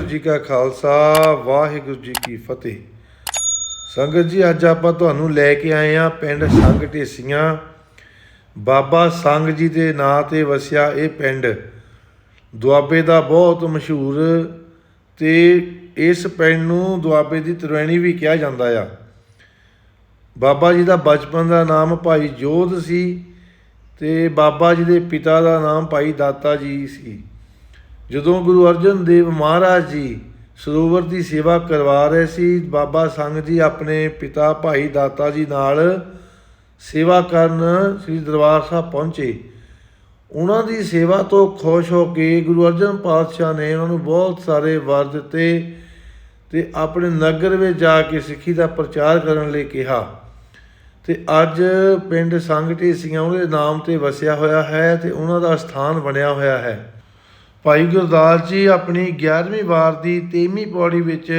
ਵਾਹਿਗੁਰੂ ਜੀ ਕਾ ਖਾਲਸਾ, ਵਾਹਿਗੁਰੂ ਜੀ ਕੀ ਫਤਿਹ। ਸੰਗਤ ਜੀ, ਅੱਜ ਆਪਾਂ ਤੁਹਾਨੂੰ ਲੈ ਕੇ ਆਏ ਆ ਪਿੰਡ ਸੰਗ ਢੇਸੀਆਂ। ਬਾਬਾ ਸੰਗ ਜੀ ਦੇ ਨਾਂ ਤੇ ਵਸਿਆ ਇਹ ਪਿੰਡ। ਦੁਆਬੇ ਦਾ ਬਹੁਤ ਮਸ਼ਹੂਰ ਤੇ ਇਸ ਪਿੰਡ ਨੂੰ ਦੁਆਬੇ ਦੀ ਤਰਵੈਣੀ ਵੀ ਕਿਹਾ ਜਾਂਦਾ ਆ। ਬਾਬਾ ਜੀ ਦਾ ਬਚਪਨ ਦਾ ਨਾਮ ਭਾਈ ਜੋਧ ਸੀ ਤੇ ਬਾਬਾ ਜੀ ਦੇ ਪਿਤਾ ਦਾ ਨਾਮ ਭਾਈ ਦਾਤਾ ਜੀ ਸੀ। ਜਦੋਂ ਗੁਰੂ ਅਰਜਨ ਦੇਵ ਮਹਾਰਾਜ ਜੀ ਸਰੋਵਰ ਦੀ ਸੇਵਾ ਕਰਵਾ ਰਹੇ ਸੀ, ਬਾਬਾ ਸੰਗ ਜੀ ਆਪਣੇ ਪਿਤਾ ਭਾਈ ਦਾਤਾ ਜੀ ਨਾਲ ਸੇਵਾ ਕਰਨ ਸ੍ਰੀ ਦਰਬਾਰ ਸਾਹਿਬ ਪਹੁੰਚੇ। ਉਹਨਾਂ ਦੀ ਸੇਵਾ ਤੋਂ ਖੁਸ਼ ਹੋ ਕੇ ਗੁਰੂ ਅਰਜਨ ਪਾਤਸ਼ਾਹ ਨੇ ਉਹਨਾਂ ਨੂੰ ਬਹੁਤ ਸਾਰੇ ਵਰ ਦਿੱਤੇ ਤੇ ਆਪਣੇ ਨਗਰ ਵਿੱਚ ਜਾ ਕੇ ਸਿੱਖੀ ਦਾ ਪ੍ਰਚਾਰ ਕਰਨ ਲਈ ਕਿਹਾ। ਤੇ ਅੱਜ ਪਿੰਡ ਸੰਗ ਢੇਸੀਆਂ ਉਹਦੇ ਨਾਮ ਤੇ ਵਸਿਆ ਹੋਇਆ ਹੈ ਤੇ ਉਹਨਾਂ ਦਾ ਸਥਾਨ ਬਣਿਆ ਹੋਇਆ ਹੈ। ਭਾਈ ਗੁਰਦਾਸ ਜੀ ਆਪਣੀ 11ਵੀਂ ਵਾਰ ਦੀ 23ਵੀਂ ਪੌੜੀ ਵਿੱਚ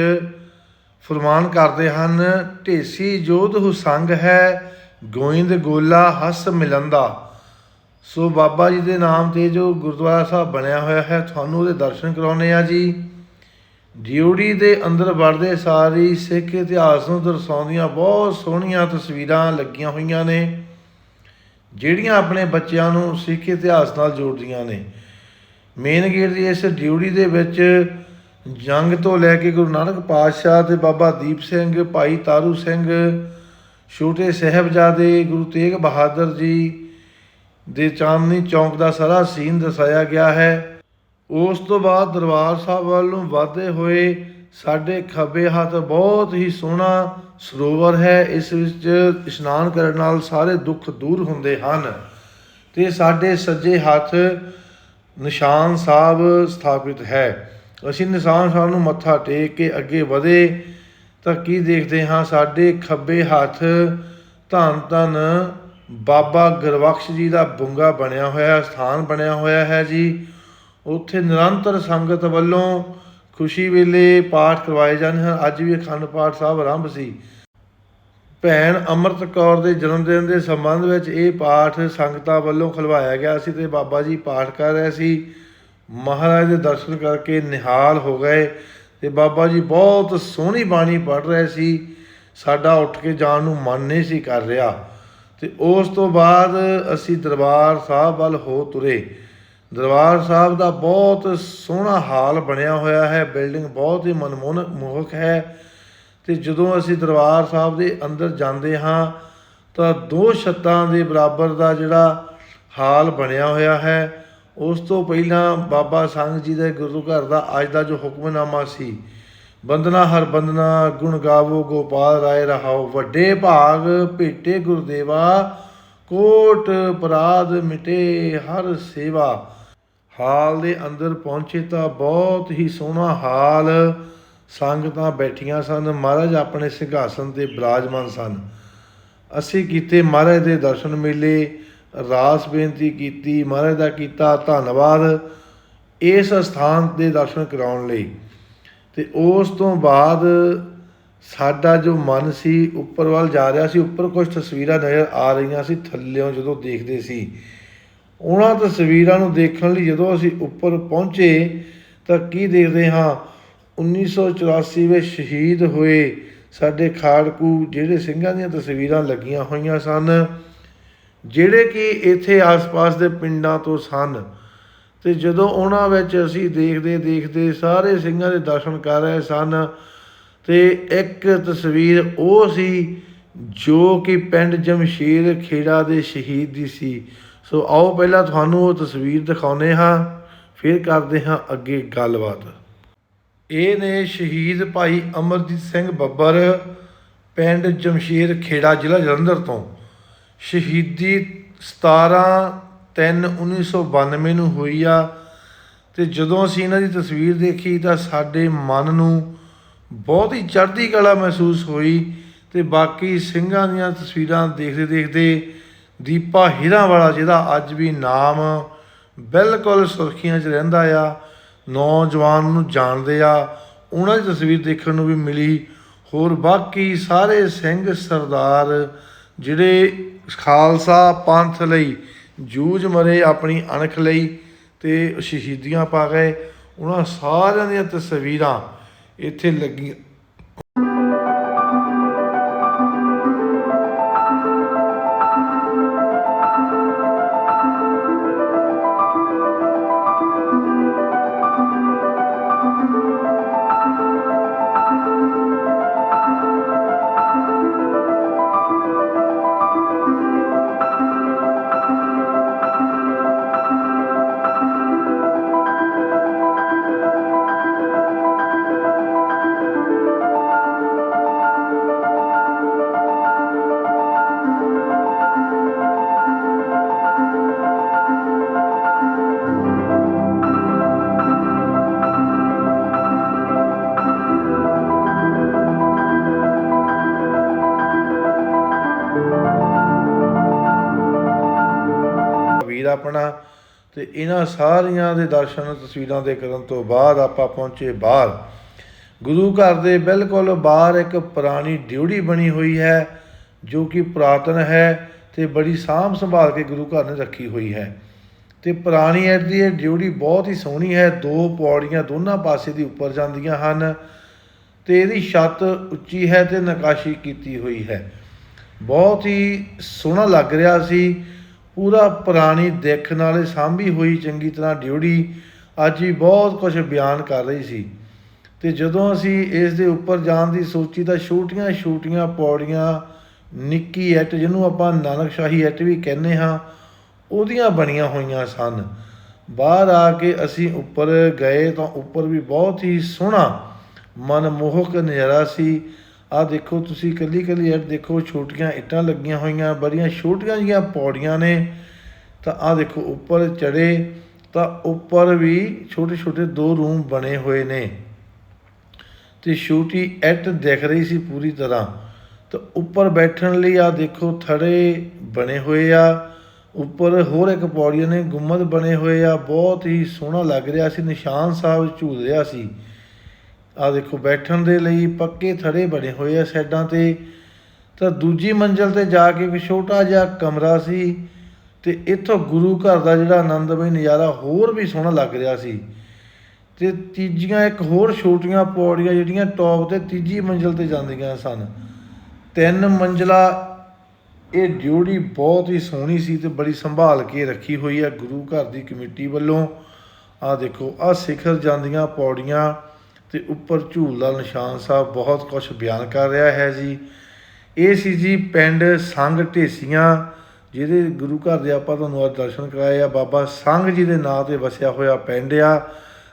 ਫਰਮਾਨ ਕਰਦੇ ਹਨ, ਢੇਸੀ ਜੋਧ ਹੁਸੰਗ ਹੈ, ਗੋਇੰਦ ਗੋਲਾ ਹਸ ਮਿਲੰਦਾ। ਸੋ ਬਾਬਾ ਜੀ ਦੇ ਨਾਮ ਤੇ ਜੋ ਗੁਰਦੁਆਰਾ ਸਾਹਿਬ ਬਣਿਆ ਹੋਇਆ ਹੈ, ਤੁਹਾਨੂੰ ਉਹਦੇ ਦਰਸ਼ਨ ਕਰਾਉਣੇ ਆ ਜੀ। ਡਿਊਟੀ ਦੇ ਅੰਦਰ ਵੜਦੇ ਸਾਰੀ ਸਿੱਖ ਇਤਿਹਾਸ ਨੂੰ ਦਰਸਾਉਂਦੀਆਂ ਬਹੁਤ ਸੋਹਣੀਆਂ ਤਸਵੀਰਾਂ ਲੱਗੀਆਂ ਹੋਈਆਂ ਨੇ, ਜਿਹੜੀਆਂ ਆਪਣੇ ਬੱਚਿਆਂ ਨੂੰ ਸਿੱਖ ਇਤਿਹਾਸ ਨਾਲ ਜੋੜਦੀਆਂ ਨੇ। ਮੇਨ ਗੇਟ ਦੀ ਇਸ ਡਿਊਟੀ ਦੇ ਵਿੱਚ ਜੰਗ ਤੋਂ ਲੈ ਕੇ ਗੁਰੂ ਨਾਨਕ ਪਾਤਸ਼ਾਹ ਤੇ ਬਾਬਾ ਦੀਪ ਸਿੰਘ, ਭਾਈ ਤਾਰੂ ਸਿੰਘ, ਛੋਟੇ ਸਾਹਿਬਜ਼ਾਦੇ, ਗੁਰੂ ਤੇਗ ਬਹਾਦਰ ਜੀ ਦੇ ਚਾਂਦਨੀ ਚੌਂਕ ਦਾ ਸਾਰਾ ਸੀਨ ਦਰਸਾਇਆ ਗਿਆ ਹੈ। ਉਸ ਤੋਂ ਬਾਅਦ ਦਰਬਾਰ ਸਾਹਿਬ ਵੱਲ ਨੂੰ ਵਧਦੇ ਹੋਏ ਸਾਡੇ ਖੱਬੇ ਹੱਥ ਬਹੁਤ ਹੀ ਸੋਹਣਾ ਸਰੋਵਰ ਹੈ। ਇਸ ਵਿੱਚ ਇਸ਼ਨਾਨ ਕਰਨ ਨਾਲ ਸਾਰੇ ਦੁੱਖ ਦੂਰ ਹੁੰਦੇ ਹਨ ਤੇ ਸਾਡੇ ਸੱਜੇ ਹੱਥ ਨਿਸ਼ਾਨ ਸਾਹਿਬ ਸਥਾਪਿਤ ਹੈ। ਅਸੀਂ ਨਿਸ਼ਾਨ ਸਾਹਿਬ ਨੂੰ ਮੱਥਾ ਟੇਕ ਕੇ ਅੱਗੇ ਵਧੇ ਤਾਂ ਕੀ ਦੇਖਦੇ ਹਾਂ? ਸਾਡੇ ਖੱਬੇ ਹੱਥ ਧੰਨ ਧੰਨ ਬਾਬਾ ਗੁਰਬਖਸ਼ ਜੀ ਦਾ ਬੁੰਗਾ ਬਣਿਆ ਹੋਇਆ, ਸਥਾਨ ਬਣਿਆ ਹੋਇਆ ਹੈ ਜੀ। ਉੱਥੇ ਨਿਰੰਤਰ ਸੰਗਤ ਵੱਲੋਂ ਖੁਸ਼ੀ ਵੇਲੇ ਪਾਠ ਕਰਵਾਏ ਜਾਂਦੇ ਹਨ। ਅੱਜ ਵੀ ਅਖੰਡ ਪਾਠ ਸਾਹਿਬ ਆਰੰਭ ਸੀ। ਭੈਣ ਅੰਮ੍ਰਿਤ ਕੌਰ ਦੇ ਜਨਮ ਦਿਨ ਦੇ ਸੰਬੰਧ ਵਿੱਚ ਇਹ ਪਾਠ ਸੰਗਤਾਂ ਵੱਲੋਂ ਖਲਵਾਇਆ ਗਿਆ ਸੀ ਤੇ ਬਾਬਾ ਜੀ ਪਾਠ ਕਰ ਰਹੇ ਸੀ। ਮਹਾਰਾਜ ਦੇ ਦਰਸ਼ਨ ਕਰਕੇ ਨਿਹਾਲ ਹੋ ਗਏ ਤੇ ਬਾਬਾ ਜੀ ਬਹੁਤ ਸੋਹਣੀ ਬਾਣੀ ਪੜ੍ਹ ਰਹੇ ਸੀ। ਸਾਡਾ ਉੱਠ ਕੇ ਜਾਣ ਨੂੰ ਮਨ ਨਹੀਂ ਸੀ ਕਰ ਰਿਹਾ ਤੇ ਉਸ ਤੋਂ ਬਾਅਦ ਅਸੀਂ ਦਰਬਾਰ ਸਾਹਿਬ ਵੱਲ ਹੋ ਤੁਰੇ। ਦਰਬਾਰ ਸਾਹਿਬ ਦਾ ਬਹੁਤ ਸੋਹਣਾ ਹਾਲ ਬਣਿਆ ਹੋਇਆ ਹੈ। ਬਿਲਡਿੰਗ ਬਹੁਤ ਹੀ ਮਨਮੋਹਕ ਮੋਹਕ ਹੈ। ਤੇ ਜਦੋਂ ਅਸੀਂ ਦਰਬਾਰ ਸਾਹਿਬ ਦੇ ਅੰਦਰ ਜਾਂਦੇ ਹਾਂ, ਤਾਂ ਦੋ ਛੱਤਾਂ ਦੇ ਬਰਾਬਰ ਦਾ ਜਿਹੜਾ ਹਾਲ ਬਣਿਆ ਹੋਇਆ ਹੈ। ਉਸ ਤੋਂ ਪਹਿਲਾਂ ਬਾਬਾ ਸੰਗ ਜੀ ਦੇ ਗੁਰੂ ਘਰ ਦਾ ਅੱਜ ਦਾ ਜੋ ਹੁਕਮਨਾਮਾ ਸੀ ਬੰਦਨਾ ਹਰ ਬੰਦਨਾ ਗੁਣ ਗਾਵੋ ਗੋਪਾਲ ਰਾਏ ਰਹਾਓ, ਵੱਡੇ ਭਾਗ ਭੇਟੇ ਗੁਰਦੇਵਾ, ਕੋਟ ਅਪਰਾਧ ਮਿਟੇ ਹਰ ਸੇਵਾ। ਹਾਲ ਦੇ ਅੰਦਰ ਪਹੁੰਚੇ ਤਾਂ ਬਹੁਤ ਹੀ ਸੋਹਣਾ ਹਾਲ। ਸੰਗਤਾਂ ਬੈਠੀਆਂ ਸਨ, ਮਹਾਰਾਜ ਆਪਣੇ ਸਿੰਘਾਸਨ ਤੇ ਬਿਰਾਜਮਾਨ ਸਨ। ਅਸੀਂ ਕੀਤੇ ਮਹਾਰਾਜ ਦੇ ਦਰਸ਼ਨ ਮੇਲੇ, ਰਾਸ ਬੇਨਤੀ ਕੀਤੀ, ਮਹਾਰਾਜ ਦਾ ਕੀਤਾ ਧੰਨਵਾਦ ਇਸ ਸਥਾਨ ਦੇ ਦਰਸ਼ਨ ਕਰਾਉਣ ਲਈ। ਤੇ ਉਸ ਤੋਂ ਬਾਅਦ ਸਾਡਾ ਜੋ ਮਨ ਸੀ, ਉੱਪਰ ਵੱਲ ਜਾ ਰਿਹਾ ਸੀ, ਉੱਪਰ ਕੁਝ ਤਸਵੀਰਾਂ ਨਜ਼ਰ ਆ ਰਹੀਆਂ ਸੀ, ਥੱਲਿਓਂ ਜਦੋਂ ਦੇਖਦੇ ਸੀ। ਉਹਨਾਂ ਤਸਵੀਰਾਂ ਨੂੰ ਦੇਖਣ ਲਈ ਜਦੋਂ ਅਸੀਂ ਉੱਪਰ ਪਹੁੰਚੇ, ਤਾਂ ਕੀ ਦੇਖਦੇ ਹਾਂ 1984 ਵਿੱਚ ਸ਼ਹੀਦ ਹੋਏ ਸਾਡੇ ਖਾੜਕੂ ਜਿਹੜੇ ਸਿੰਘਾਂ ਦੀਆਂ ਤਸਵੀਰਾਂ ਲੱਗੀਆਂ ਹੋਈਆਂ ਸਨ, ਜਿਹੜੇ ਕਿ ਇੱਥੇ ਆਸ-ਪਾਸ ਦੇ ਪਿੰਡਾਂ ਤੋਂ ਸਨ। ਤੇ ਜਦੋਂ ਉਹਨਾਂ ਵਿੱਚ ਅਸੀਂ ਦੇਖਦੇ ਦੇਖਦੇ ਸਾਰੇ ਸਿੰਘਾਂ ਦੇ ਦਰਸ਼ਨ ਕਰ ਰਹੇ ਸਨ, ਤੇ ਇੱਕ ਤਸਵੀਰ ਉਹ ਸੀ ਜੋ ਕਿ ਪਿੰਡ ਜਮਸ਼ੀਰ ਖੇੜਾ ਦੇ ਸ਼ਹੀਦ ਦੀ ਸੀ। ਸੋ ਆਓ ਪਹਿਲਾਂ ਤੁਹਾਨੂੰ ਉਹ ਤਸਵੀਰ ਦਿਖਾਉਨੇ ਹਾਂ, ਫਿਰ ਕਰਦੇ ਹਾਂ ਅੱਗੇ ਗੱਲਬਾਤ। ਇਹ ਨੇ ਸ਼ਹੀਦ ਭਾਈ ਅਮਰਜੀਤ ਸਿੰਘ ਬੱਬਰ ਪਿੰਡ ਜਮਸ਼ੀਰ ਖੇੜਾ ਜ਼ਿਲ੍ਹਾ ਜਲੰਧਰ ਤੋਂ ਸ਼ਹੀਦੀ 17 3 1992 ਨੂੰ ਹੋਈ ਆ ਤੇ ਜਦੋਂ ਅਸੀਂ ਇਹਨਾਂ ਦੀ ਤਸਵੀਰ ਦੇਖੀ ਤਾਂ ਸਾਡੇ ਮਨ ਨੂੰ ਬਹੁਤ ਹੀ ਚੜ੍ਹਦੀ ਕਲਾ ਮਹਿਸੂਸ ਹੋਈ ਤੇ ਬਾਕੀ ਸਿੰਘਾਂ ਦੀਆਂ ਤਸਵੀਰਾਂ ਦੇਖਦੇ ਦੇਖਦੇ ਦੀਪਾ ਹੀਰਾ ਵਾਲਾ ਜਿਹਦਾ ਅੱਜ ਵੀ ਨਾਮ ਬਿਲਕੁਲ ਸੁਰਖੀਆਂ 'ਚ ਰਹਿੰਦਾ ਆ ਨੌਜਵਾਨ ਨੂੰ ਜਾਣਦੇ ਆ, ਉਹਨਾਂ ਦੀ ਤਸਵੀਰ ਦੇਖਣ ਨੂੰ ਵੀ ਮਿਲੀ। ਹੋਰ ਬਾਕੀ ਸਾਰੇ ਸਿੰਘ ਸਰਦਾਰ ਜਿਹੜੇ ਖਾਲਸਾ ਪੰਥ ਲਈ ਜੂਝ ਮਰੇ ਆਪਣੀ ਅਣਖ ਲਈ ਤੇ ਸ਼ਹੀਦੀਆਂ ਪਾ ਗਏ, ਉਹਨਾਂ ਸਾਰਿਆਂ ਦੀਆਂ ਤਸਵੀਰਾਂ ਇੱਥੇ ਲੱਗੀਆਂ। ਆਪਣਾ ਤੇ ਇਹਨਾਂ ਸਾਰੀਆਂ ਦੇ ਦਰਸ਼ਨ ਤਸਵੀਰਾਂ ਦੇ ਕਰਨ ਤੋਂ ਬਾਅਦ ਆਪਾਂ ਪਹੁੰਚੇ ਬਾਹਰ। ਗੁਰੂ ਘਰ ਦੇ ਬਿਲਕੁਲ ਬਾਹਰ ਇੱਕ ਪੁਰਾਣੀ ਡਿਊੜੀ ਬਣੀ ਹੋਈ ਹੈ, ਜੋ ਕਿ ਪੁਰਾਤਨ ਹੈ ਤੇ ਬੜੀ ਸਾਂਭ ਸੰਭਾਲ ਕੇ ਗੁਰੂ ਘਰ ਨੇ ਰੱਖੀ ਹੋਈ ਹੈ। ਤੇ ਪੁਰਾਣੀ ਐਟ ਦੀ ਇਹ ਡਿਊੜੀ ਬਹੁਤ ਹੀ ਸੋਹਣੀ ਹੈ, ਦੋ ਪੌੜੀਆਂ ਦੋਨਾਂ ਪਾਸੇ ਦੀ ਉੱਪਰ ਜਾਂਦੀਆਂ ਹਨ ਤੇ ਇਹਦੀ ਛੱਤ ਉੱਚੀ ਹੈ ਤੇ ਨਕਾਸ਼ੀ ਕੀਤੀ ਹੋਈ ਹੈ। ਬਹੁਤ ਹੀ ਸੋਹਣਾ ਲੱਗ ਰਿਹਾ ਸੀ ਪੂਰਾ ਪੁਰਾਣੀ ਦਿੱਖ ਨਾਲੇ ਸਾਂਭੀ ਹੋਈ ਚੰਗੀ ਤਰ੍ਹਾਂ ਡਿਊੜੀ ਅੱਜ ਵੀ ਬਹੁਤ ਕੁਝ ਬਿਆਨ ਕਰ ਰਹੀ ਸੀ। ਤੇ ਜਦੋਂ ਅਸੀਂ ਇਸ ਦੇ ਉੱਪਰ ਜਾਣ ਦੀ ਸੋਚੀ ਤਾਂ ਛੋਟੀਆਂ ਛੋਟੀਆਂ ਪੌੜੀਆਂ, ਨਿੱਕੀ ਐਟ ਜਿਹਨੂੰ ਆਪਾਂ ਨਾਨਕਸ਼ਾਹੀ ਐਟ ਵੀ ਕਹਿੰਦੇ ਹਾਂ, ਉਹਦੀਆਂ ਬਣੀਆਂ ਹੋਈਆਂ ਸਨ। ਬਾਹਰ ਆ ਕੇ ਅਸੀਂ ਉੱਪਰ ਗਏ ਤਾਂ ਉੱਪਰ ਵੀ ਬਹੁਤ ਹੀ ਸੋਹਣਾ, ਮਨਮੋਹਕ ਨਜ਼ਾਰਾ ਸੀ। ਆ ਦੇਖੋ ਤੁਸੀਂ ਕੱਲੀ ਕੱਲੀ ਇੱਟ ਦੇਖੋ, ਛੋਟੀਆਂ ਇੱਟਾਂ ਲੱਗੀਆਂ ਹੋਈਆਂ, ਬੜੀਆਂ ਛੋਟੀਆਂ ਜਿਹੀਆਂ ਪੌੜੀਆਂ ਨੇ। ਤਾਂ ਆ ਦੇਖੋ, ਉੱਪਰ ਚੜੇ ਤਾਂ ਉੱਪਰ ਵੀ ਛੋਟੇ ਛੋਟੇ ਦੋ ਰੂਮ ਬਣੇ ਹੋਏ ਨੇ। ਤੇ ਛੋਟੀ ਇੱਟ ਦਿਖ ਰਹੀ ਸੀ ਪੂਰੀ ਤਰ੍ਹਾਂ। ਤਾਂ ਉੱਪਰ ਬੈਠਣ ਲਈ ਆ ਦੇਖੋ, ਥੜੇ ਬਣੇ ਹੋਏ ਆ। ਉੱਪਰ ਹੋਰ ਇੱਕ ਪੌੜੀਆਂ ਨੇ, ਗੁੰਮਦ ਬਣੇ ਹੋਏ ਆ। ਬਹੁਤ ਹੀ ਸੋਹਣਾ ਲੱਗ ਰਿਹਾ ਸੀ, ਨਿਸ਼ਾਨ ਸਾਹਿਬ ਝੂਲ ਰਿਹਾ ਸੀ। ਆ ਦੇਖੋ, ਬੈਠਣ ਦੇ ਲਈ ਪੱਕੇ ਥੜੇ ਬਣੇ ਹੋਏ ਆ ਸਾਈਡਾਂ ਤੇ। ਤਾਂ ਦੂਜੀ ਮੰਜ਼ਲ ਤੇ ਜਾ ਕੇ ਇੱਕ ਛੋਟਾ ਜਿਹਾ ਕਮਰਾ ਸੀ ਤੇ ਇੱਥੋਂ ਗੁਰੂ ਘਰ ਦਾ ਜਿਹੜਾ ਆਨੰਦਮਈ ਨਜ਼ਾਰਾ ਹੋਰ ਵੀ ਸੋਹਣਾ ਲੱਗ ਰਿਹਾ ਸੀ। ਤੇ ਤੀਜੀਆਂ ਇੱਕ ਹੋਰ ਛੋਟੀਆਂ ਪੌੜੀਆਂ ਜਿਹੜੀਆਂ ਟੌਪ ਤੇ ਤੀਜੀ ਮੰਜ਼ਲ ਤੇ ਜਾਂਦੀਆਂ ਸਨ। ਤਿੰਨ ਮੰਜ਼ਲਾ, ਇਹ ਡਿਊੜੀ ਬਹੁਤ ਹੀ ਸੋਹਣੀ ਸੀ ਤੇ ਬੜੀ ਸੰਭਾਲ ਕੇ ਰੱਖੀ ਹੋਈ ਹੈ ਗੁਰੂ ਘਰ ਦੀ ਕਮੇਟੀ ਵੱਲੋਂ। ਆ ਦੇਖੋ ਆ ਸਿਖਰ ਜਾਂਦੀਆਂ ਪੌੜੀਆਂ। ਤੇ ਉੱਪਰ ਝੂਲਦਾ ਨਿਸ਼ਾਨ ਸਾਹਿਬ ਬਹੁਤ ਕੁਝ ਬਿਆਨ ਕਰ ਰਿਹਾ ਹੈ ਜੀ। ਇਹ ਸੀ ਜੀ ਪਿੰਡ ਸੰਗ ਢੇਸੀਆਂ, ਜਿਹਦੇ ਗੁਰੂ ਘਰ ਦੇ ਆਪਾਂ ਤੁਹਾਨੂੰ ਅੱਜ ਦਰਸ਼ਨ ਕਰਾਏ ਆ। ਬਾਬਾ ਸੰਗ ਜੀ ਦੇ ਨਾਂ ਤੇ ਵਸਿਆ ਹੋਇਆ ਪਿੰਡ ਆ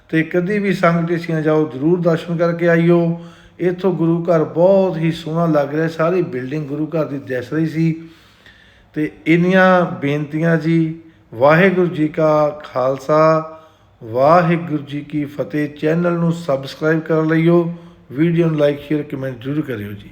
ਤੇ ਕਦੀ ਵੀ ਸੰਗ ਢੇਸੀਆਂ ਜਾਓ, ਜਰੂਰ ਦਰਸ਼ਨ ਕਰਕੇ ਆਇਓ ਇੱਥੋਂ ਗੁਰੂ ਘਰ ਬਹੁਤ ਹੀ ਸੋਹਣਾ ਲੱਗ ਰਿਹਾ, ਸਾਰੀ ਬਿਲਡਿੰਗ ਗੁਰੂ ਘਰ ਦੀ ਦਿਸ ਰਹੀ ਸੀ। ਤੇ ਇੰਨੀਆਂ ਬੇਨਤੀਆਂ ਜੀ, ਵਾਹਿਗੁਰੂ ਜੀ ਕਾ ਖਾਲਸਾ ਵਾਹਿਗੁਰੂ ਜੀ ਕੀ ਫਤਿਹ। ਚੈਨਲ ਨੂੰ ਸਬਸਕ੍ਰਾਈਬ ਕਰ ਲਈਓ। ਵੀਡੀਓ ਨੂੰ ਲਾਈਕ ਸ਼ੇਅਰ ਕਮੈਂਟ ਜ਼ਰੂਰ ਕਰਿਓ ਜੀ।